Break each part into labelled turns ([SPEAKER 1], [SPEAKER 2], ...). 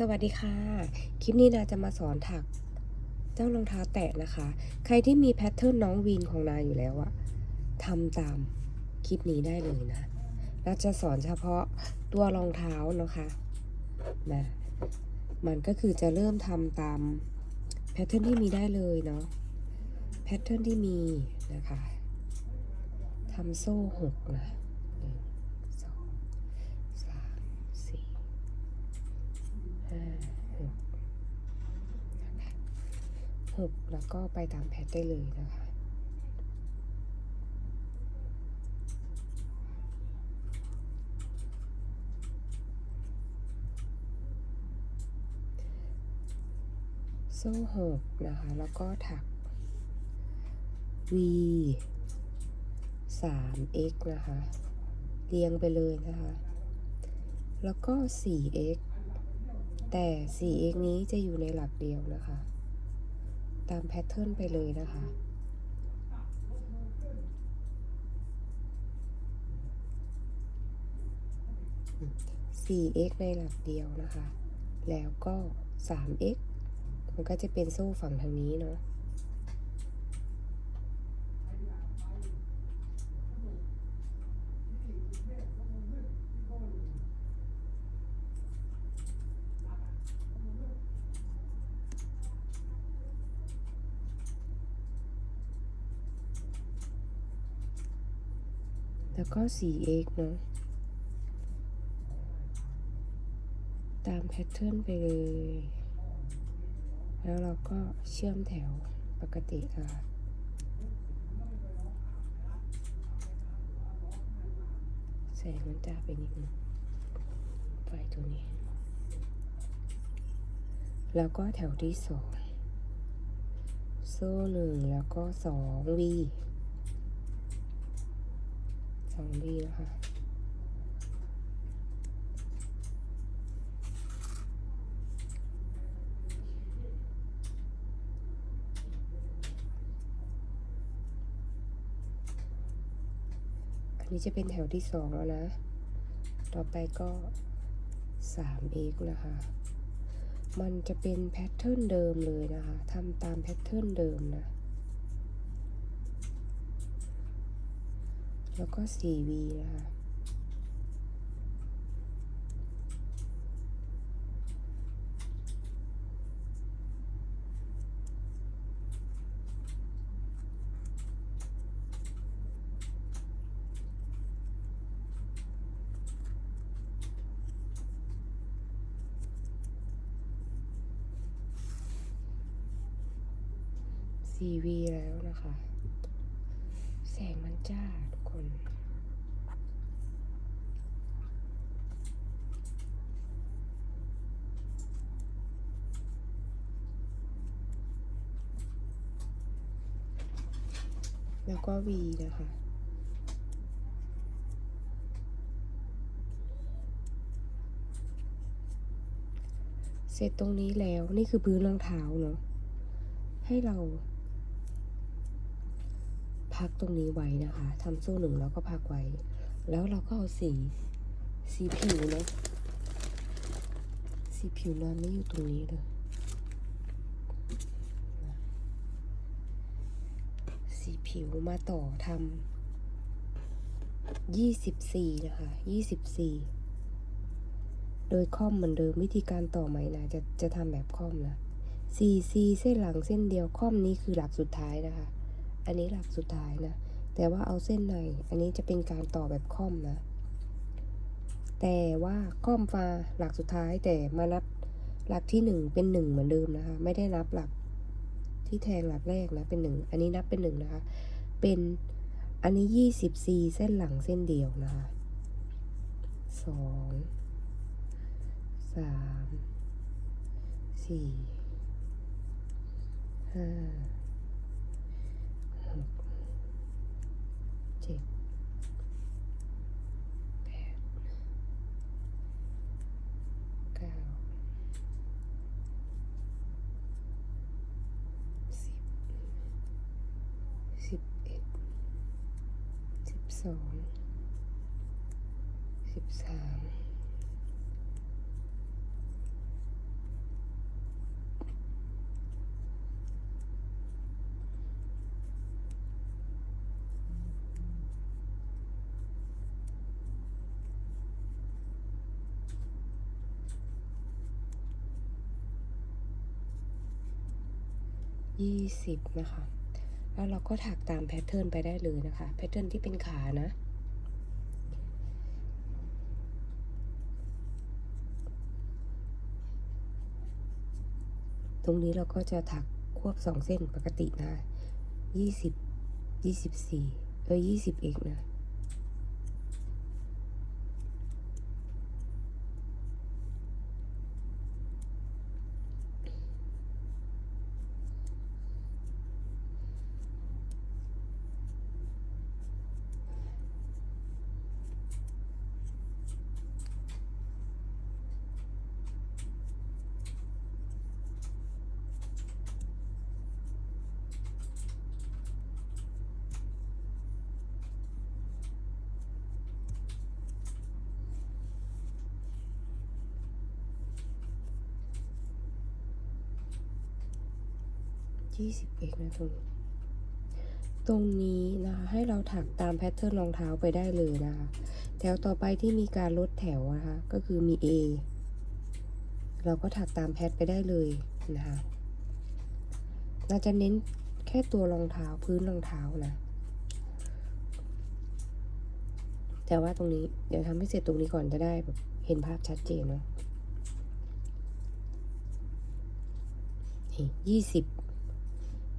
[SPEAKER 1] สวัสดีค่ะ คลิปนี้นาจะมาสอนถัก เจ้ารองเท้าแตะนะคะ ใครที่มีแพทเทิร์นน้องวีนของนาอยู่แล้วอะทำตามคลิปนี้ได้เลยนะนาจะสอนเฉพาะตัวรองเท้านะคะนะมันก็คือจะเริ่มทำตามแพทเทิร์นที่มีได้เลยเนาะแพทเทิร์นที่มีนะคะทำโซ่หกนะหนึ่งสองสามสี่ ห้าหกนะคะหกแล้วก็ไปตามแพทได้เลยนะคะโซ่หกนะคะ แล้วก็ถัก V 3 x นะคะ เรียงไปเลยนะคะ แล้วก็ 4x แต่ 4x นี้จะอยู่ในหลักเดียวนะคะ ตามแพทเทิร์นไปเลยนะคะสี่ x ในหลักเดียวนะคะ แล้วก็ 3x มันก็จะเป็นโซ่ฝั่งทางนี้เนาะ แล้วก็ 4x เนาะ ตามแพทเทิร์นไปเลย แล้วเราก็เชื่อมแถวปกติค่ะแสงมันจ้าไปนิดนึงไฟตัวนี้ แล้วก็แถวที่สองโซ่หนึ่งแล้วก็สองวี สองวีนะคะอันนี้จะเป็นแถวที่สองแล้วนะ ต่อไปก็ 3x นะคะ มันจะเป็นแพทเทิร์นเดิมเลยนะคะ ทำตามแพทเทิร์นเดิมนะ แล้วก็ 4v นะคะ 4v แล้วนะคะ แสงมันจ้าทุกคน แล้วก็ V นะคะเสร็จตรงนี้แล้วนี่คือพื้นรองเท้าเนาะให้เรา พักตรงนี้ไว้นะคะทำโซ่หนึ่งแล้วก็พักไว้ แล้วเราก็เอาสีสีผิวเนาะสีผิวนอนไม่อยู่ตรงนี้เลยสีผิวมาต่อทำยี่สิบสี่นะคะยี่สิบสี่โดยค่อมเหมือนเดิมวิธีการต่อไหมนะจะจะทำแบบค่อมนะซีซีเส้นหลังเส้นเดียวค่อมนี้คือหลักสุดท้ายนะคะ อันนี้หลักสุดท้ายนะ แต่ว่าเอาเส้นใน อันนี้จะเป็นการต่อแบบค่อมนะ แต่ว่าค่อมฟ้าหลักสุดท้ายแต่มานับหลักที่หนึ่งเป็นหนึ่งเหมือนเดิมนะคะ ไม่ได้นับหลักที่แทงหลักแรกนะเป็นหนึ่งอันนี้นับเป็นหนึ่งนะคะ เป็นอันนี้ยี่สิบซีเส้นหลังเส้นเดียวนะคะสองสามสี่ห้า องสิบสามยี่สิบนะคะ แล้วเราก็ถักตามแพทเทิร์นไปได้เลยนะคะ แพทเทิร์นที่เป็นขานะตรงนี้เราก็จะถักควบสองเส้นปกตินะยี่สิบยี่สิบสี่เออยี่สิบเอกนะ ยี่สิบเอกนะตรงนี้ตรงนี้นะคะให้เราถักตามแพทเทิร์นรองเท้าไปได้เลยนะคะแถวต่อไปที่มีการลดแถวนะคะก็คือมี A เราก็ถักตามแพทไปได้เลยนะคะเราจะเน้นแค่ตัวรองเท้าพื้นรองเท้านะแต่ว่าตรงนี้เดี๋ยวทำให้เสร็จตรงนี้ก่อนจะได้แบบเห็นภาพชัดเจนเนาะยี่สิบ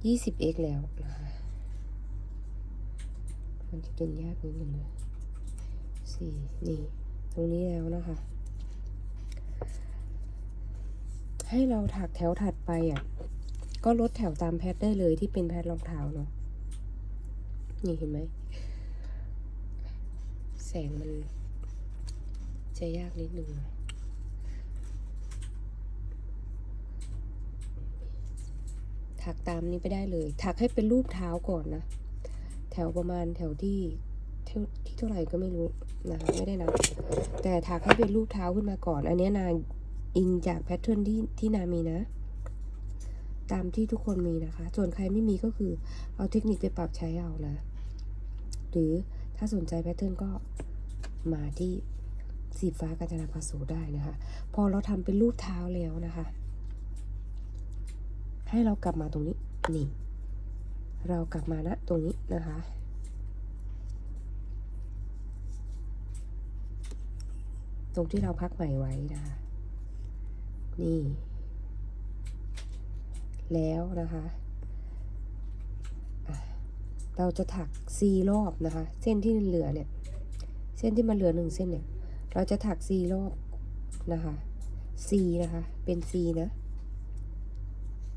[SPEAKER 1] ยี่สิบเอ็กแล้วนะคะ มันจะดึงยากนิดนึงเลยสี่นี่ตรงนี้แล้วนะคะ ให้เราถักแถวถัดไปอะ ก็ลดแถวตามแพทได้เลยที่เป็นแพทรองเท้าเนาะ นี่เห็นไหม แสงมันจะยากนิดนึงนะ ถักตามนี้ไปได้เลย ถักให้เป็นรูปเท้าก่อนนะ แถวประมาณแถวที่เท่าที่เท่าไหร่ก็ไม่รู้นะคะไม่ได้นะ แต่ถักให้เป็นรูปเท้าขึ้นมาก่อน อันนี้นาอิงจากแพทเทิร์นที่ที่นามีนะ ตามที่ทุกคนมีนะคะ ส่วนใครไม่มีก็คือเอาเทคนิคไปปรับใช้เอานะ หรือถ้าสนใจแพทเทิร์นก็มาที่สีฟ้ากาญจนาภาสูได้นะคะ พอเราทำเป็นรูปเท้าแล้วนะคะ ให้เรากลับมาตรงนี้ นี่ เรากลับมาณตรงนี้นะคะ ตรงที่เราพักใหม่ไว้นะคะ นี่ แล้วนะคะเราจะถักซีรอบนะคะ เส้นที่เหลือเนี่ย เส้นที่มันเหลือหนึ่งเส้นเนี่ย เราจะถักซีรอบนะคะซีนะคะ เป็นซีนะ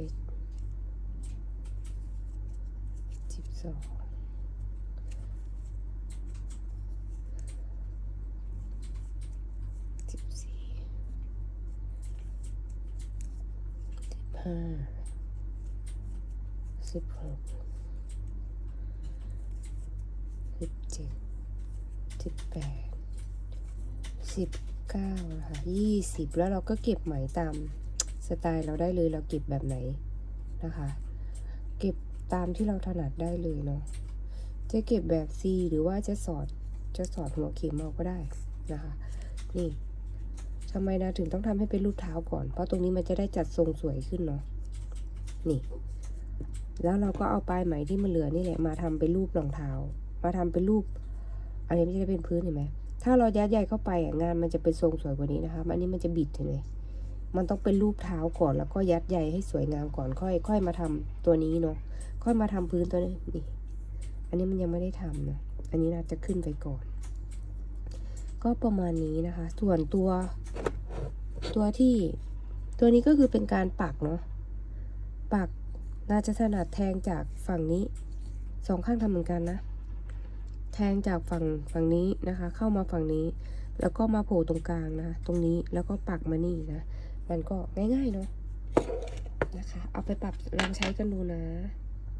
[SPEAKER 1] สิบเอ็ดสิบสองสิบสี่สิบห้าสิบหกสิบเจ็ดสิบแปดสิบเก้านะคะยี่สิบแล้วเราก็เก็บไหมตาม สไตล์เราได้เลยเราเก็บแบบไหนนะคะ เก็บตามที่เราถนัดได้เลยเนาะจะเก็บแบบ C หรือว่าจะสอดจะสอดหัวเข็มเอาก็ได้นะคะนี่ทำไมนะถึงต้องทำให้เป็นรูปเท้าก่อน เพราะตรงนี้มันจะได้จัดทรงสวยขึ้นเนาะนี่ แล้วเราก็เอาปลายไหมที่มันเหลือนี่แหละมาทำเป็นรูปรองเท้า มาทำเป็นรูป อันนี้ไม่ใช่เป็นพื้นเห็นไหมถ้าเรายัดใยเข้าไปอะงานมันจะเป็นทรงสวยกว่านี้นะคะอันนี้มันจะบิดเห็นไหม มันต้องเป็นรูปเท้าก่อนแล้วก็ยัดใยให้สวยงามก่อนค่อย ค่อยมาทำตัวนี้เนาะค่อยมาทำพื้นตัวนี้นี่อันนี้มันยังไม่ได้ทำนะอันนี้น่าจะขึ้นไปก่อน ก็ประมาณนี้นะคะ ส่วนตัว ตัวที่ตัวนี้ก็คือเป็นการปักเนาะปักน่าจะถนัดแทงจากฝั่งนี้สองข้างทำเหมือนกันนะ แทงจากฝั่งฝั่งนี้นะคะ เข้ามาฝั่งนี้ แล้วก็มาโผล่ตรงกลางนะคะตรงนี้แล้วก็ปักมานี่นะ มันก็ง่ายๆเนาะนะคะ เอาไปปรับลองใช้กันดูนะ